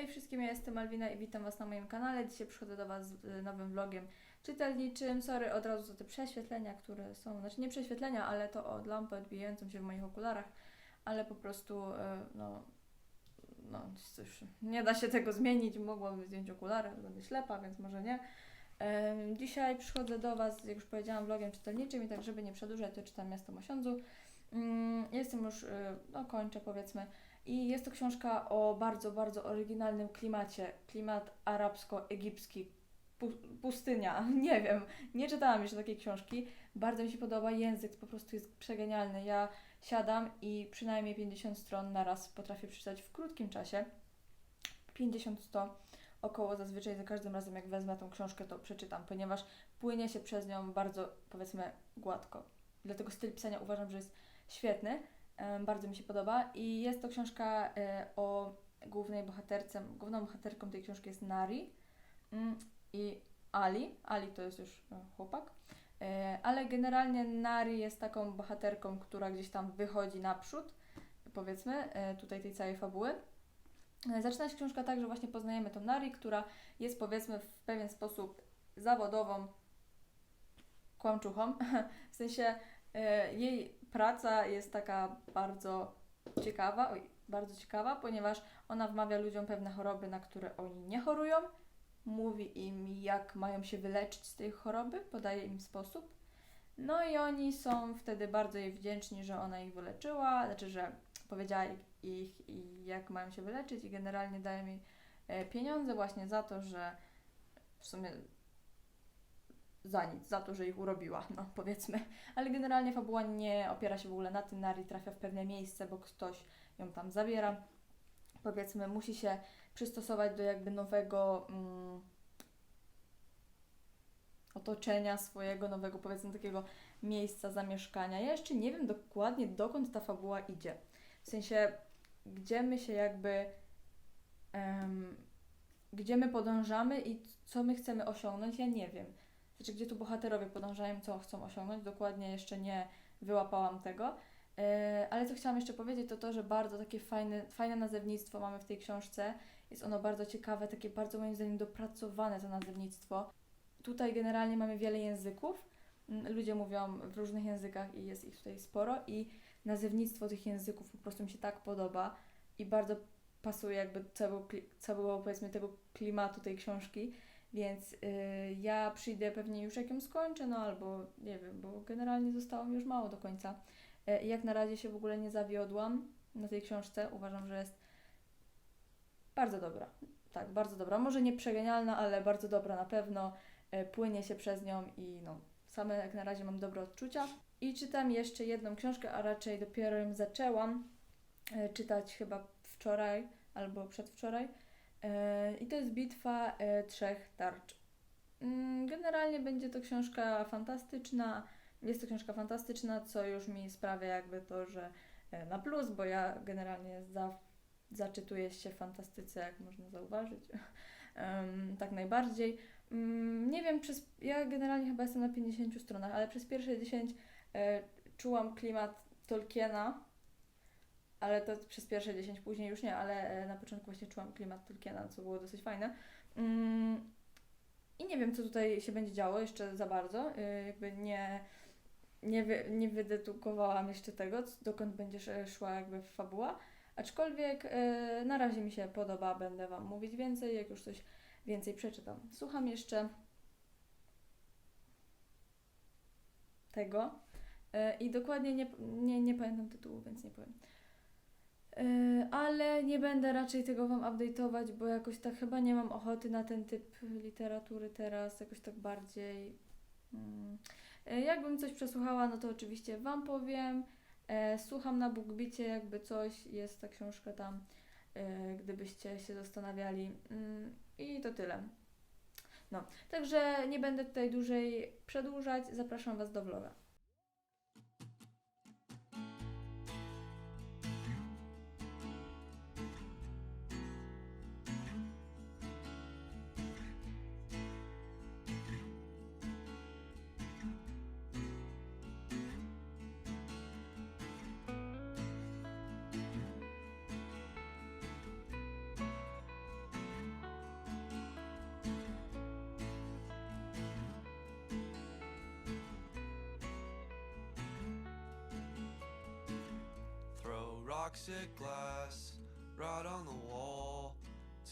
Hej wszystkim, ja jestem Malwina i witam Was na moim kanale. Dzisiaj przychodzę do Was z y, nowym vlogiem czytelniczym. Sorry od razu za te prześwietlenia, które są, znaczy nie prześwietlenia, ale to od lampy odbijającą się w moich okularach, ale po prostu, y, no, no coś, nie da się tego zmienić. Mogłabym zdjąć okulary, będę ślepa, więc może nie. Dzisiaj przychodzę do Was, jak już powiedziałam, vlogiem czytelniczym i tak, żeby nie przedłużać, to czytam Miasto Mosiądzu. Mm, Jestem już, y, no kończę powiedzmy. I jest to książka o bardzo, bardzo oryginalnym klimacie. Klimat arabsko-egipski. Pu- pustynia, nie wiem. Nie czytałam jeszcze takiej książki. Bardzo mi się podoba. Język po prostu jest przegenialny. Ja siadam i przynajmniej 50 stron na raz potrafię przeczytać w krótkim czasie. 50-100 około zazwyczaj za każdym razem jak wezmę tą książkę to przeczytam, ponieważ płynie się przez nią bardzo powiedzmy gładko. Dlatego styl pisania uważam, że jest świetny. Em, Bardzo mi się podoba i jest to książka e, o głównej bohaterce. Główną bohaterką tej książki jest Nari mm, i Ali. Ali to jest już e, chłopak. E, Ale generalnie Nari jest taką bohaterką, która gdzieś tam wychodzi naprzód, powiedzmy, e, tutaj tej całej fabuły. E, Zaczyna się książka tak, że właśnie poznajemy tą Nari, która jest powiedzmy w pewien sposób zawodową kłamczuchą. W sensie e, jej praca jest taka bardzo ciekawa, oj, bardzo ciekawa, ponieważ ona wmawia ludziom pewne choroby, na które oni nie chorują, mówi im, jak mają się wyleczyć z tej choroby, podaje im sposób. No i oni są wtedy bardzo jej wdzięczni, że ona ich wyleczyła, znaczy, że powiedziała ich, i jak mają się wyleczyć i generalnie daje mi pieniądze właśnie za to, że w sumie za nic, za to, że ich urobiła, no powiedzmy. Ale generalnie fabuła nie opiera się w ogóle na tym, Nari trafia w pewne miejsce, bo ktoś ją tam zabiera. Powiedzmy, musi się przystosować do jakby nowego mm, otoczenia swojego, nowego powiedzmy takiego miejsca zamieszkania. Ja jeszcze nie wiem dokładnie dokąd ta fabuła idzie. W sensie, gdzie my się jakby em, gdzie my podążamy i co my chcemy osiągnąć, ja nie wiem. Znaczy, gdzie tu bohaterowie podążają, co chcą osiągnąć, dokładnie jeszcze nie wyłapałam tego. E, Ale co chciałam jeszcze powiedzieć, to to, że bardzo takie fajne, fajne nazewnictwo mamy w tej książce. Jest ono bardzo ciekawe, takie bardzo moim zdaniem dopracowane to nazewnictwo. Tutaj generalnie mamy wiele języków. Mm, Ludzie mówią w różnych językach i jest ich tutaj sporo i nazewnictwo tych języków po prostu mi się tak podoba i bardzo pasuje jakby całego, całego powiedzmy tego klimatu tej książki. Więc y, ja przyjdę pewnie już jak ją skończę, no albo nie wiem, bo generalnie zostało mi już mało do końca. Y, jak na razie się w ogóle nie zawiodłam na tej książce. Uważam, że jest bardzo dobra. Tak, bardzo dobra. Może nie przegenialna, ale bardzo dobra na pewno. Y, płynie się przez nią i no, same jak na razie mam dobre odczucia. I czytam jeszcze jedną książkę, a raczej dopiero ją zaczęłam y, czytać chyba wczoraj albo przedwczoraj. I to jest bitwa e, trzech tarcz. Mm, Generalnie będzie to książka fantastyczna. Jest to książka fantastyczna, co już mi sprawia jakby to, że e, na plus, bo ja generalnie za, zaczytuję się fantastyce, jak można zauważyć. Tak najbardziej. Mm, Nie wiem, przez, ja generalnie chyba jestem na 50 stronach, ale przez pierwsze 10 e, czułam klimat Tolkiena, ale to przez pierwsze 10, później już nie, ale e, na początku właśnie czułam klimat Tolkiena, co było dosyć fajne. Mm, I nie wiem, co tutaj się będzie działo jeszcze za bardzo. y, Jakby nie, nie, wy, nie wydedukowałam jeszcze tego, dokąd będzie sz- szła jakby fabuła. Aczkolwiek na razie mi się podoba, będę Wam mówić więcej, jak już coś więcej przeczytam. Słucham jeszcze tego i dokładnie nie, nie, nie pamiętam tytułu, więc nie powiem. Yy, ale nie będę raczej tego Wam update'ować, bo jakoś tak chyba nie mam ochoty na ten typ literatury teraz, jakoś tak bardziej. Mm. Yy, Jakbym coś przesłuchała, no to oczywiście Wam powiem. E, Słucham na BookBicie, jakby coś, jest ta książka tam, e, gdybyście się zastanawiali. Mm, I to tyle. No, także nie będę tutaj dłużej przedłużać, zapraszam Was do vloga. Toxic glass right on the wall.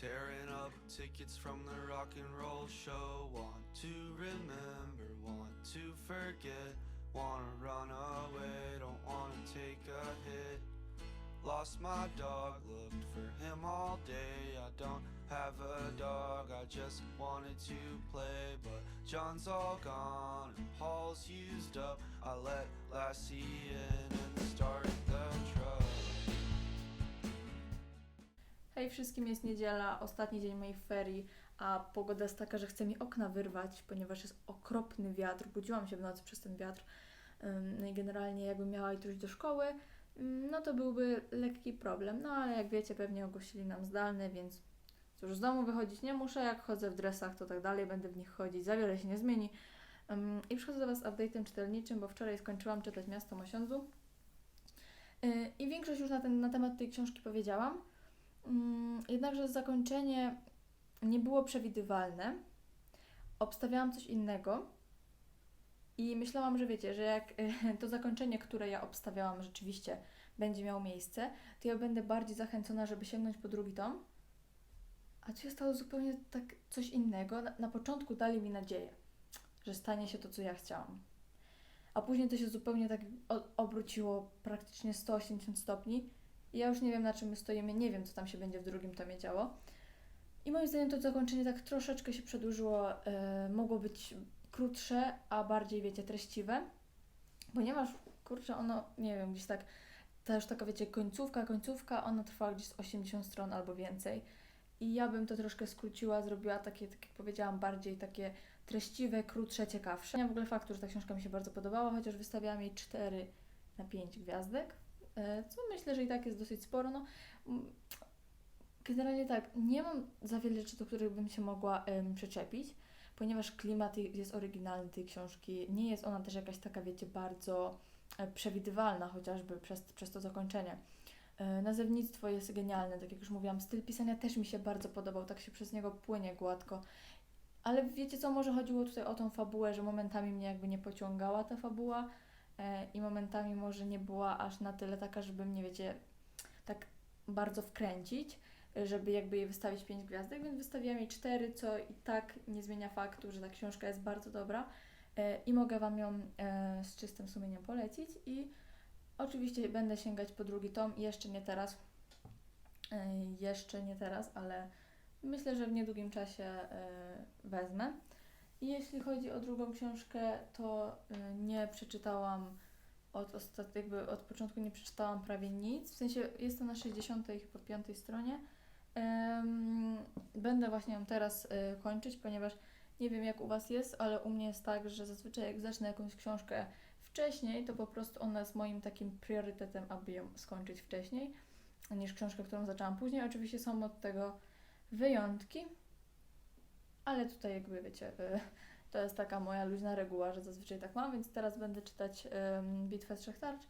Tearing up tickets from the rock and roll show. Want to remember, want to forget. Wanna run away, don't wanna take a hit. Lost my dog, looked for him all day. I don't have a dog, I just wanted to play. But John's all gone and Paul's used up. I let Lassie in and start Hej wszystkim, jest niedziela, ostatni dzień mojej ferii, a pogoda jest taka, że chce mi okna wyrwać, ponieważ jest okropny wiatr. Budziłam się w nocy przez ten wiatr. No i generalnie jakbym miała iść do szkoły, no to byłby lekki problem. No ale jak wiecie, pewnie ogłosili nam zdalne, więc cóż, z domu wychodzić nie muszę. Jak chodzę w dresach, to tak dalej będę w nich chodzić. Za wiele się nie zmieni. I przychodzę do Was z update'em czytelniczym, bo wczoraj skończyłam czytać Miasto Mosiądzu. Yy, I większość już na, ten, na temat tej książki powiedziałam. Mm, Jednakże zakończenie nie było przewidywalne. Obstawiałam coś innego i myślałam, że wiecie, że jak to zakończenie, które ja obstawiałam, rzeczywiście będzie miało miejsce, to ja będę bardziej zachęcona, żeby sięgnąć po drugi tom. A tu się stało zupełnie tak coś innego. Na, na początku dali mi nadzieję, że stanie się to, co ja chciałam. A później to się zupełnie tak obróciło praktycznie 180 stopni. Ja już nie wiem, na czym my stoimy, nie wiem, co tam się będzie w drugim tomie działo. I moim zdaniem to zakończenie tak troszeczkę się przedłużyło, e, mogło być krótsze, a bardziej, wiecie, treściwe, ponieważ, kurczę, ono, nie wiem, gdzieś tak, ta już taka, wiecie, końcówka, końcówka, ona trwała gdzieś z 80 stron albo więcej. I ja bym to troszkę skróciła, zrobiła takie, tak jak powiedziałam, bardziej takie treściwe, krótsze, ciekawsze. Ja w ogóle faktu, że ta książka mi się bardzo podobała, chociaż wystawiałam jej 4 na 5 gwiazdek, co myślę, że i tak jest dosyć sporo. No, mm, generalnie tak, nie mam za wiele rzeczy, do których bym się mogła em, przyczepić, ponieważ klimat jest oryginalny tej książki. Nie jest ona też jakaś taka, wiecie, bardzo e, przewidywalna, chociażby przez, przez to zakończenie. E, Nazewnictwo jest genialne, tak jak już mówiłam. Styl pisania też mi się bardzo podobał, tak się przez niego płynie gładko. Ale wiecie co, może chodziło tutaj o tą fabułę, że momentami mnie jakby nie pociągała ta fabuła e, i momentami może nie była aż na tyle taka, żeby mnie, wiecie, tak bardzo wkręcić, e, żeby jakby jej wystawić 5 gwiazdek, więc wystawiłam jej 4, co i tak nie zmienia faktu, że ta książka jest bardzo dobra. E, i mogę Wam ją e, z czystym sumieniem polecić. I oczywiście będę sięgać po drugi tom, jeszcze nie teraz, e, jeszcze nie teraz, ale myślę, że w niedługim czasie e, wezmę. Jeśli chodzi o drugą książkę, to e, nie przeczytałam od, ostat... jakby od początku nie przeczytałam prawie nic. W sensie jestem na 60 chyba 5 stronie. Będę właśnie ją teraz e, kończyć, ponieważ nie wiem jak u Was jest, ale u mnie jest tak, że zazwyczaj jak zacznę jakąś książkę wcześniej, to po prostu ona jest moim takim priorytetem, aby ją skończyć wcześniej, niż książkę, którą zaczęłam później. Oczywiście są od tego wyjątki, ale tutaj jakby wiecie, y, to jest taka moja luźna reguła, że zazwyczaj tak mam, więc teraz będę czytać Bitwę Trzech Tarcz.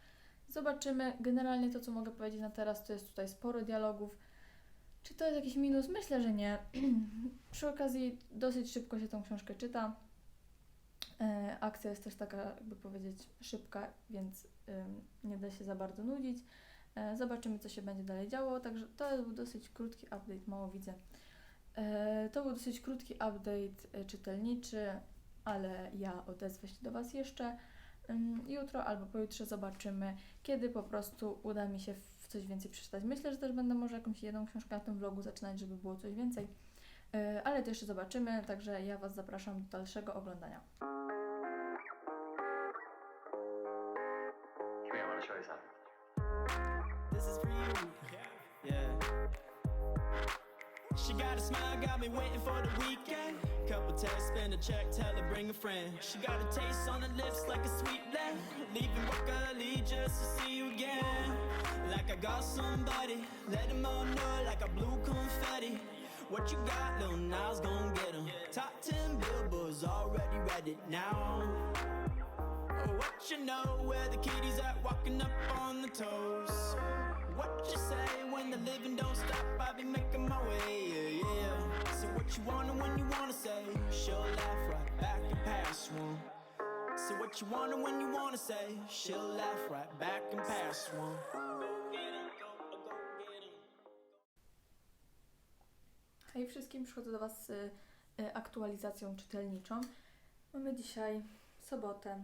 Zobaczymy. Generalnie to, co mogę powiedzieć na teraz, to jest tutaj sporo dialogów. Czy to jest jakiś minus? Myślę, że nie. Przy okazji dosyć szybko się tą książkę czyta. E, akcja jest też taka, jakby powiedzieć, szybka, więc nie da się za bardzo nudzić. E, zobaczymy, co się będzie dalej działo. Także to był dosyć krótki update, mało widzę. E, To był dosyć krótki update e, czytelniczy, ale ja odezwę się do Was jeszcze ym, jutro albo pojutrze. Zobaczymy, kiedy po prostu uda mi się w coś więcej przeczytać. Myślę, że też będę może jakąś jedną książkę na tym vlogu zaczynać, żeby było coś więcej. E, Ale to jeszcze zobaczymy, także ja Was zapraszam do dalszego oglądania. This is for you. Yeah. She got a smile, got me waiting for the weekend. Couple texts, spend a check, tell her bring a friend. She got a taste on her lips like a sweet blend. Leaving work early just to see you again. Like I got somebody, let them all know like I blew confetti. What you got, little Nas gon' get 'em. Top 10 billboards already read it now. Oh, What you know, where the kitties at, walking up on the toes. what you say when the living don't stop. I be making my way, yeah, yeah. So what you wanna when you wanna say. She'll laugh right back and pass one. So what you wanna when you wanna say. She'll laugh right back and pass one. Hej wszystkim, przychodzę do Was z e, aktualizacją czytelniczą. Mamy dzisiaj sobotę,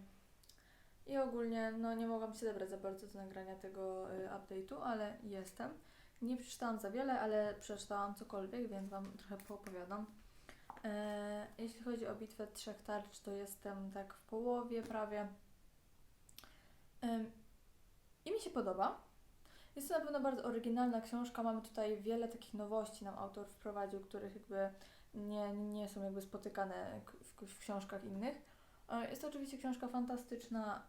i ogólnie no, nie mogłam się zebrać za bardzo do nagrania tego y, update'u, ale jestem. Nie przeczytałam za wiele, ale przeczytałam cokolwiek, więc Wam trochę poopowiadam. E, jeśli chodzi o bitwę trzech tarcz, to jestem tak w połowie prawie. Em, I mi się podoba. Jest to na pewno bardzo oryginalna książka. Mamy tutaj wiele takich nowości nam autor wprowadził, których jakby nie, nie są jakby spotykane w, w książkach innych. E, Jest to oczywiście książka fantastyczna,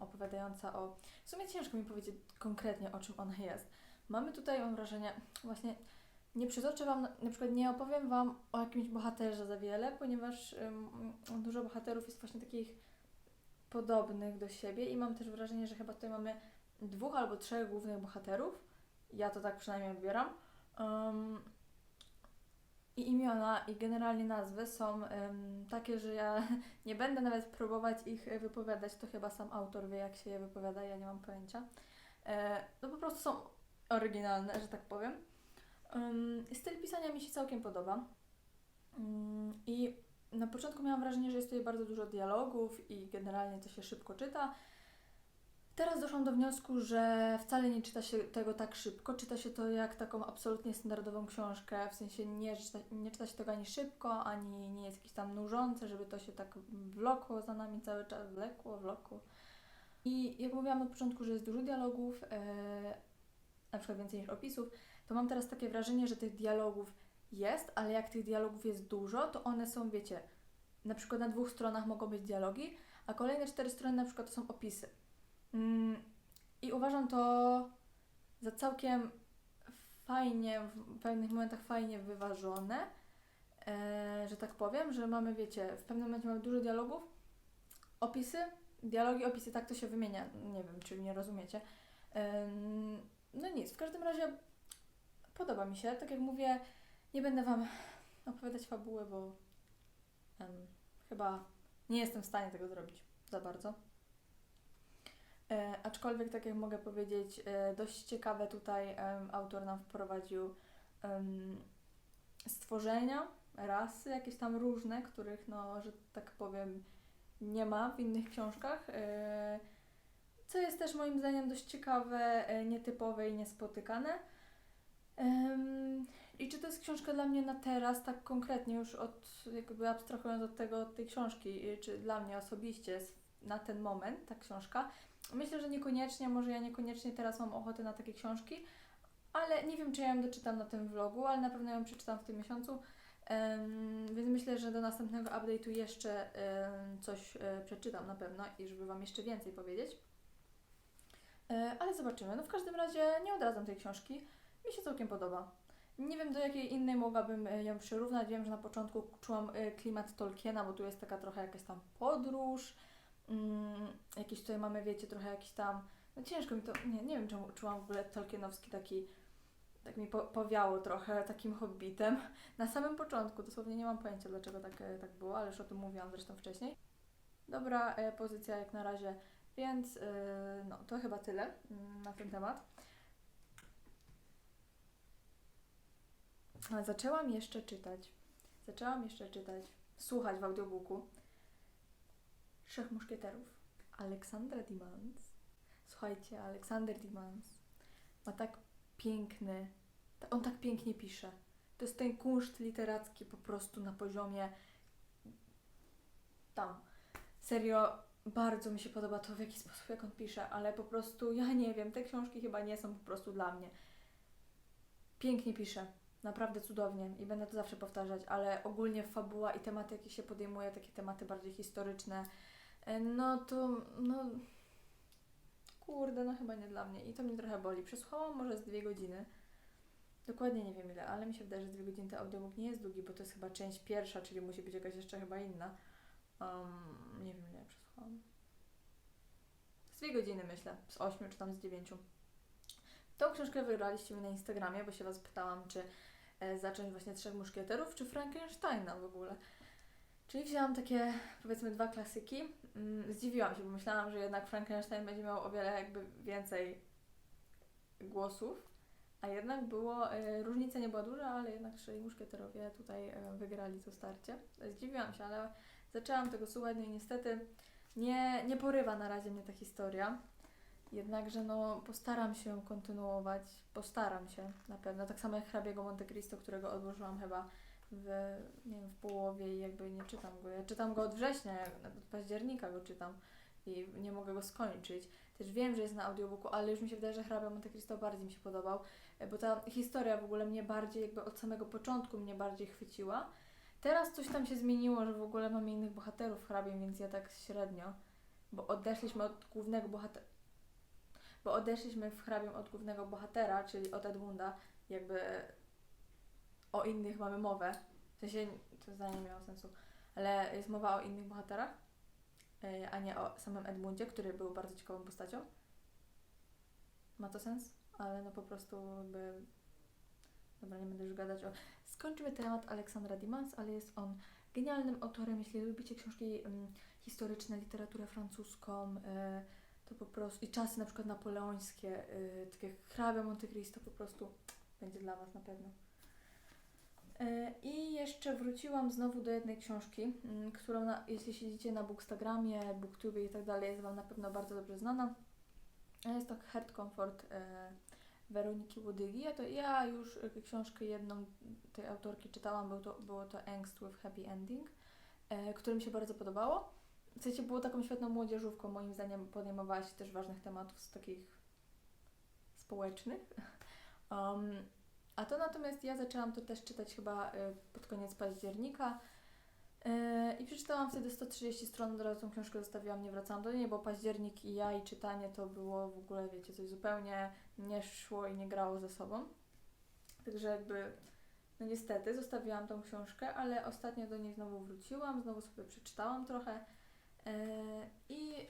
opowiadająca o. W sumie ciężko mi powiedzieć konkretnie o czym ona jest. Mamy tutaj, mam wrażenie, właśnie nie przytoczę Wam, na przykład nie opowiem Wam o jakimś bohaterze za wiele, ponieważ dużo bohaterów jest właśnie takich podobnych do siebie i mam też wrażenie, że chyba tutaj mamy dwóch albo trzech głównych bohaterów. Ja to tak przynajmniej odbieram. Em, I imiona, i generalnie nazwy są em, takie, że ja nie będę nawet próbować ich e, wypowiadać. To chyba sam autor wie, jak się je wypowiada, ja nie mam pojęcia. E, no po prostu są oryginalne, że tak powiem. Styl pisania mi się całkiem podoba. Mm, I na początku miałam wrażenie, że jest tutaj bardzo dużo dialogów i generalnie to się szybko czyta. Teraz doszłam do wniosku, że wcale nie czyta się tego tak szybko. Czyta się to jak taką absolutnie standardową książkę, w sensie nie czyta, nie czyta się tego ani szybko, ani nie jest jakieś tam nużące, żeby to się tak wlokło za nami cały czas, wlekło, wlokło. I jak mówiłam na początku, że jest dużo dialogów, e, na przykład więcej niż opisów, to mam teraz takie wrażenie, że tych dialogów jest, ale jak tych dialogów jest dużo, to one są, wiecie, na przykład na dwóch stronach mogą być dialogi, a kolejne cztery strony na przykład to są opisy. Mm, I uważam to za całkiem fajnie, w pewnych momentach fajnie wyważone, e, że tak powiem, że mamy, wiecie, w pewnym momencie mamy dużo dialogów, opisy, dialogi, opisy, tak to się wymienia. Nie wiem, czy mnie rozumiecie. No nic, w każdym razie podoba mi się. Tak jak mówię, nie będę Wam opowiadać fabuły, bo em, chyba nie jestem w stanie tego zrobić za bardzo. E, aczkolwiek, tak jak mogę powiedzieć, e, dość ciekawe tutaj em, autor nam wprowadził em, stworzenia, rasy, jakieś tam różne, których, no, że tak powiem, nie ma w innych książkach. E, co jest też moim zdaniem dość ciekawe, e, nietypowe i niespotykane. Em, I czy to jest książka dla mnie na teraz, tak konkretnie, już od, jakby abstrahując od tego, od tej książki, czy dla mnie osobiście na ten moment ta książka? Myślę, że niekoniecznie, może ja niekoniecznie teraz mam ochotę na takie książki, ale nie wiem, czy ja ją doczytam na tym vlogu, ale na pewno ją przeczytam w tym miesiącu. Em, więc myślę, że do następnego update'u jeszcze em, coś e, przeczytam na pewno i żeby Wam jeszcze więcej powiedzieć. E, ale zobaczymy. No w każdym razie nie odradzam tej książki. Mi się całkiem podoba. Nie wiem do jakiej innej mogłabym e, ją przyrównać. Wiem, że na początku czułam klimat Tolkiena, bo tu jest taka trochę jakaś tam podróż. Mm, jakieś tutaj mamy, wiecie, trochę jakiś tam. No ciężko mi to. Nie, nie wiem, czemu czułam w ogóle Tolkienowski taki. Tak mi po, powiało trochę takim hobbitem. Na samym początku, dosłownie nie mam pojęcia dlaczego tak, e, tak było, ale już o tym mówiłam zresztą wcześniej. Dobra e, pozycja jak na razie, więc e, no to chyba tyle mm, na ten temat. Zaczęłam jeszcze czytać. Zaczęłam jeszcze czytać, słuchać w audiobooku Trzech Muszkieterów Aleksandra Dimans. Słuchajcie, Aleksander Dimans ma tak piękny, on tak pięknie pisze. To jest ten kunszt literacki po prostu na poziomie tam. Serio, bardzo mi się podoba to, w jaki sposób, jak on pisze, ale po prostu, ja nie wiem, te książki chyba nie są po prostu dla mnie. Pięknie pisze, naprawdę cudownie i będę to zawsze powtarzać, ale ogólnie fabuła i tematy, jakie się podejmuje, takie tematy bardziej historyczne, no to, no, kurde, no chyba nie dla mnie i to mnie trochę boli. Przesłuchałam może z dwie godziny, dokładnie nie wiem ile, ale mi się wydaje, że dwie godziny ten audiobook nie jest długi, bo to jest chyba część pierwsza, czyli musi być jakaś jeszcze chyba inna. Um, nie wiem ile ja przesłuchałam. Z dwie godziny myślę, z ośmiu czy tam z dziewięciu. Tą książkę wybraliście mi na Instagramie, bo się Was pytałam, czy e, zacząć właśnie Trzech Muszkieterów, czy Frankensteina w ogóle. Czyli wzięłam takie, powiedzmy, dwa klasyki. Mm, zdziwiłam się, bo myślałam, że jednak Frankenstein będzie miał o wiele jakby więcej głosów, A jednak było, e, różnica nie była duża, ale jednak trzej muszkieterowie tutaj e, wygrali to starcie. Zdziwiłam się, ale zaczęłam tego słuchać, no i niestety nie, nie porywa na razie mnie ta historia. Jednakże no postaram się kontynuować, postaram się na pewno. Tak samo jak hrabiego Monte Cristo, którego odłożyłam chyba w, nie wiem, w połowie i jakby nie czytam go. Ja czytam go od września, od października go czytam i nie mogę go skończyć. Też wiem, że jest na audiobooku, ale już mi się wydaje, że hrabia Monte Cristo bardziej mi się podobał, e, bo ta historia w ogóle mnie bardziej, jakby od samego początku mnie bardziej chwyciła. Teraz coś tam się zmieniło, że w ogóle mamy innych bohaterów w hrabie, więc ja tak średnio, bo odeszliśmy od głównego bohatera, bo odeszliśmy w hrabiem od głównego bohatera, czyli od Edmunda, jakby o innych mamy mowę. W sensie to zdanie nie miało sensu, ale jest mowa o innych bohaterach, e, a nie o samym Edmundzie, który był bardzo ciekawą postacią. Ma to sens? Ale no po prostu jakby... Dobra, nie będę już gadać o... Skończymy temat Aleksandra Dimas, ale jest on genialnym autorem. Jeśli lubicie książki mm, historyczne, literaturę francuską, e, to po prostu... I czasy na przykład napoleońskie, e, takie hrabia Monte Cristo, po prostu będzie dla Was na pewno. E, I jeszcze wróciłam znowu do jednej książki, mm, którą na, jeśli siedzicie na Bookstagramie, Booktubie i tak dalej, jest Wam na pewno bardzo dobrze znana. A Jest to Heart Comfort e, Weroniki Łodygi. Ja, to, ja już e, książkę jedną tej autorki czytałam, był to, było to Angst with Happy Ending, e, które mi się bardzo podobało. W sensie było taką świetną młodzieżówką, moim zdaniem podejmowała się też ważnych tematów z takich społecznych. Um, a to natomiast ja zaczęłam to też czytać chyba y, pod koniec października y, i przeczytałam wtedy 130 stron, od razu tą książkę zostawiłam, nie wracałam do niej, bo październik i ja i czytanie to było w ogóle, wiecie, coś zupełnie nie szło i nie grało ze sobą. Także jakby, no niestety, zostawiłam tą książkę, ale ostatnio do niej znowu wróciłam, znowu sobie przeczytałam trochę. Y, I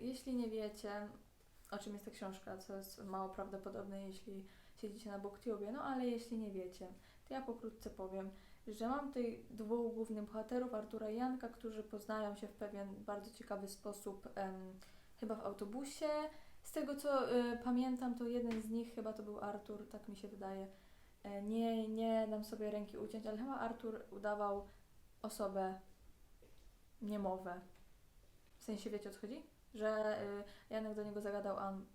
jeśli nie wiecie, o czym jest ta książka, co jest mało prawdopodobne, jeśli siedzicie na BookTubie, no ale jeśli nie wiecie, to ja pokrótce powiem, że mam tutaj dwóch głównych bohaterów, Artura i Janka, którzy poznają się w pewien bardzo ciekawy sposób, em, chyba w autobusie. Z tego co y, pamiętam, to jeden z nich, chyba to był Artur, tak mi się wydaje, e, nie, nie dam sobie ręki uciąć, ale chyba Artur udawał osobę niemowę. W sensie wiecie o co chodzi? Że y, Janek do niego zagadał, a on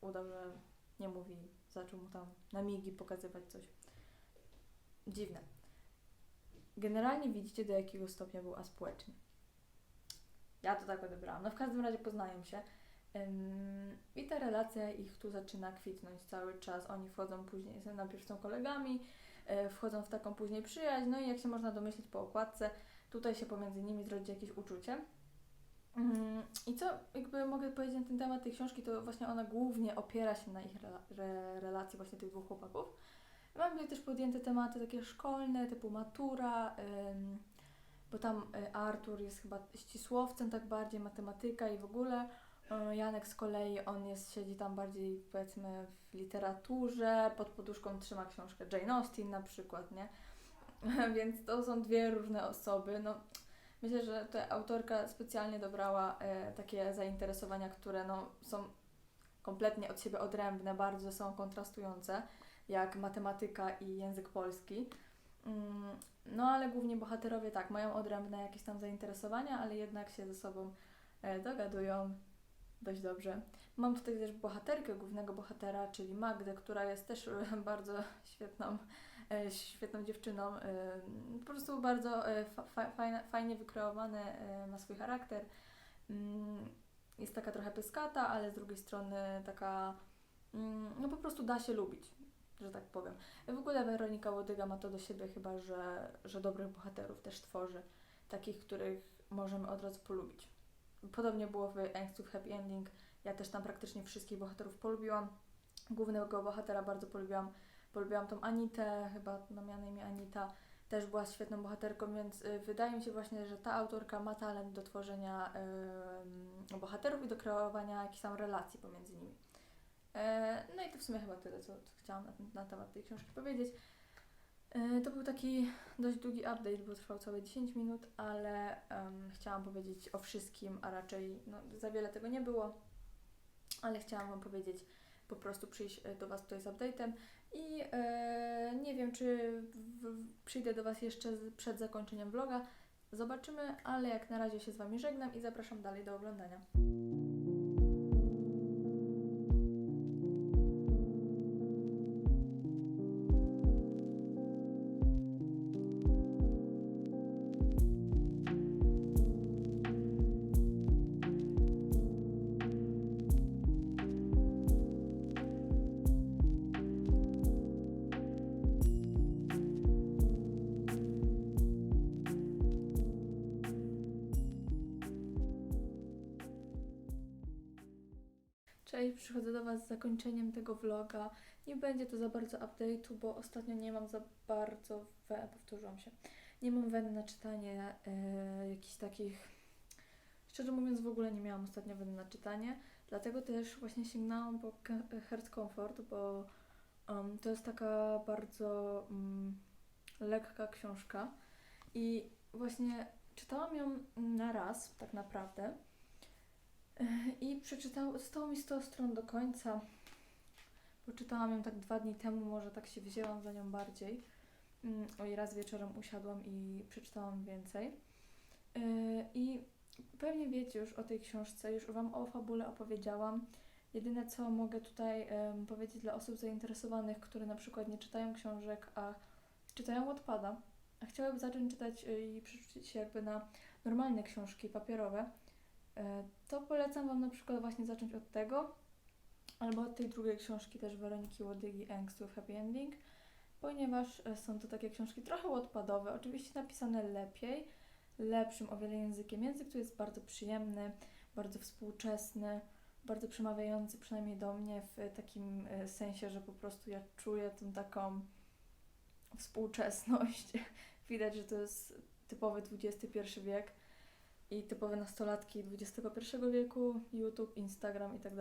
udał, że nie mówi, zaczął mu tam na migi pokazywać coś. Dziwne. Generalnie widzicie, do jakiego stopnia był aspołeczny. Ja to tak odebrałam. No w każdym razie poznają się. Ym, I ta relacja ich tu zaczyna kwitnąć cały czas. Oni wchodzą później, najpierw są kolegami, e, wchodzą w taką później przyjaźń, no i jak się można domyślić po okładce, tutaj się pomiędzy nimi zrodzi jakieś uczucie. Mm, I co jakby mogę powiedzieć na ten temat tej książki, to właśnie ona głównie opiera się na ich re- relacji właśnie tych dwóch chłopaków. Mam tutaj też podjęte tematy takie szkolne, typu matura, ym, bo tam y, Artur jest chyba ścisłowcem, tak bardziej matematyka i w ogóle. Janek z kolei, on jest, siedzi tam bardziej powiedzmy w literaturze, pod poduszką trzyma książkę Jane Austen na przykład, nie? Więc to są dwie różne osoby. No, myślę, że ta autorka specjalnie dobrała e, takie zainteresowania, które no, są kompletnie od siebie odrębne, bardzo sobą kontrastujące, jak matematyka i język polski. Mm, No ale głównie bohaterowie tak, mają odrębne jakieś tam zainteresowania, ale jednak się ze sobą e, dogadują dość dobrze. Mam tutaj też bohaterkę, głównego bohatera, czyli Magdę, która jest też e, bardzo świetną, świetną dziewczyną. e, Po prostu bardzo e, fajnie wykreowane, e, ma swój charakter. Mm, Jest taka trochę pyskata, ale z drugiej strony taka, mm, no po prostu da się lubić, że tak powiem. W ogóle Weronika Łodyga ma to do siebie chyba, że, że dobrych bohaterów też tworzy. Takich, których możemy od razu polubić. Podobnie było w Angst with Happy Ending. Ja też tam praktycznie wszystkich bohaterów polubiłam. Głównego bohatera bardzo polubiłam. Polubiłam tą Anitę, chyba na imię Anita. Też była świetną bohaterką, więc y, wydaje mi się właśnie, że ta autorka ma talent do tworzenia ym, bohaterów i do kreowania jakichś tam relacji pomiędzy nimi. E, no i to w sumie chyba tyle, co, co chciałam na, na temat tej książki powiedzieć. E, to był taki dość długi update, bo trwał całe 10 minut, ale chciałam powiedzieć o wszystkim, a raczej no, za wiele tego nie było, ale chciałam Wam powiedzieć, po prostu przyjść e, do Was tutaj z update'em. I e, nie wiem, czy w, w, przyjdę do Was jeszcze z, przed zakończeniem vloga. Zobaczymy, ale jak na razie się z Wami żegnam i zapraszam dalej do oglądania. Zakończeniem tego vloga. Nie będzie to za bardzo update'u, bo ostatnio nie mam za bardzo, we, powtórzyłam się, nie mam weny na czytanie e, jakichś takich, szczerze mówiąc w ogóle nie miałam ostatnio weny na czytanie, dlatego też właśnie sięgnęłam po Heart Comfort, bo um, to jest taka bardzo um, lekka książka i właśnie czytałam ją na raz tak naprawdę. I przeczytałam, zostało mi 100 stron do końca. Poczytałam ją tak dwa dni temu, może tak się wzięłam za nią bardziej. Mm, O i raz wieczorem usiadłam i przeczytałam więcej. Yy, I pewnie wiecie już o tej książce, już Wam o fabule opowiedziałam. Jedyne co mogę tutaj powiedzieć dla osób zainteresowanych, które na przykład nie czytają książek, a czytają odpada, a chciałyby zacząć czytać y, i przerzucić się jakby na normalne książki papierowe, to polecam Wam na przykład właśnie zacząć od tego, albo od tej drugiej książki też Weroniki Łodygi Angst with Happy Ending, ponieważ e, są to takie książki trochę odpadowe, oczywiście napisane lepiej, lepszym o wiele językiem. Język tu jest bardzo przyjemny, bardzo współczesny, bardzo przemawiający przynajmniej do mnie w takim e, sensie, że po prostu ja czuję tą taką współczesność. Widać, że to jest typowy XXI wiek i typowe nastolatki XXI wieku, YouTube, Instagram i tak.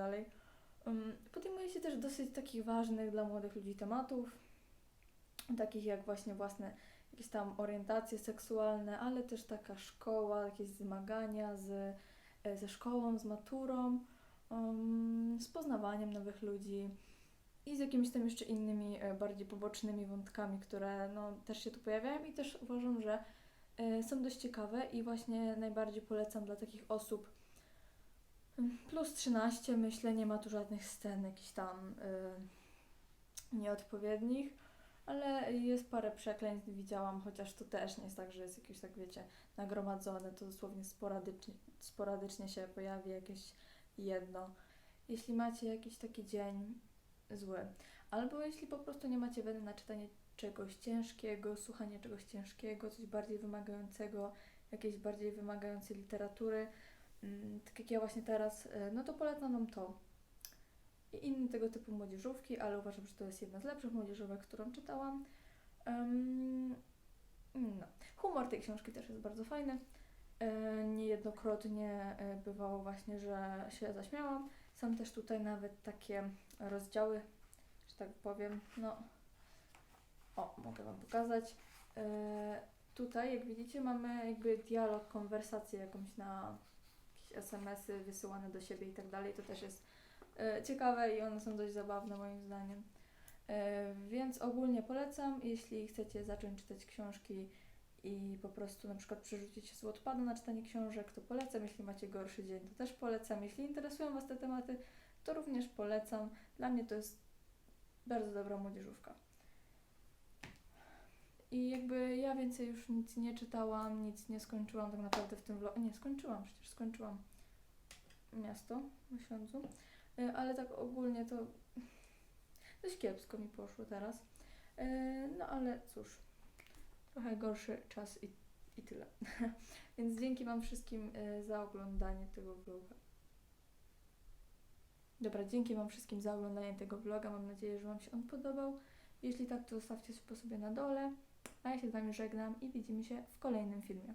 Um, Podejmuje się też dosyć takich ważnych dla młodych ludzi tematów, takich jak właśnie własne jakieś tam orientacje seksualne, ale też taka szkoła, jakieś zmagania z, e, ze szkołą, z maturą, um, z poznawaniem nowych ludzi i z jakimiś tam jeszcze innymi e, bardziej pobocznymi wątkami, które no, też się tu pojawiają i też uważam, że są dość ciekawe i właśnie najbardziej polecam dla takich osób mm, plus 13, myślę, nie ma tu żadnych scen jakichś tam y, nieodpowiednich, ale jest parę przekleństw, widziałam, chociaż to też nie jest tak, że jest jakieś, tak wiecie, nagromadzone, to dosłownie sporadycznie, sporadycznie się pojawi jakieś jedno. Jeśli macie jakiś taki dzień zły, albo jeśli po prostu nie macie weny na czytanie czegoś ciężkiego, słuchanie czegoś ciężkiego, coś bardziej wymagającego, jakiejś bardziej wymagającej literatury, mm, tak jak ja właśnie teraz, y, no to polecam Wam to. I inne tego typu młodzieżówki, ale uważam, że to jest jedna z lepszych młodzieżówek, którą czytałam. Ym, no. Humor tej książki też jest bardzo fajny. E, Niejednokrotnie e, bywało właśnie, że się zaśmiałam. Są też tutaj nawet takie rozdziały, że tak powiem, no o, mogę Wam pokazać. E, tutaj, jak widzicie, mamy jakby dialog, konwersację jakąś na jakieś SMS-y wysyłane do siebie i tak dalej. To też jest e, ciekawe i one są dość zabawne moim zdaniem. E, więc ogólnie polecam, jeśli chcecie zacząć czytać książki i po prostu na przykład przerzucić się z Wattpada na czytanie książek, to polecam. Jeśli macie gorszy dzień, to też polecam. Jeśli interesują Was te tematy, to również polecam. Dla mnie to jest bardzo dobra młodzieżówka. I jakby ja więcej już nic nie czytałam, nic nie skończyłam tak naprawdę w tym vlogu. Nie, skończyłam, przecież skończyłam miasto w Śląsku. Y, Ale tak ogólnie to dość kiepsko mi poszło teraz. Y, No ale cóż, trochę gorszy czas i, i tyle. Więc dzięki Wam wszystkim y, za oglądanie tego vloga. Dobra, dzięki Wam wszystkim za oglądanie tego vloga. Mam nadzieję, że Wam się on podobał. Jeśli tak, to zostawcie po sobie na dole. A ja się z Wami żegnam i widzimy się w kolejnym filmie.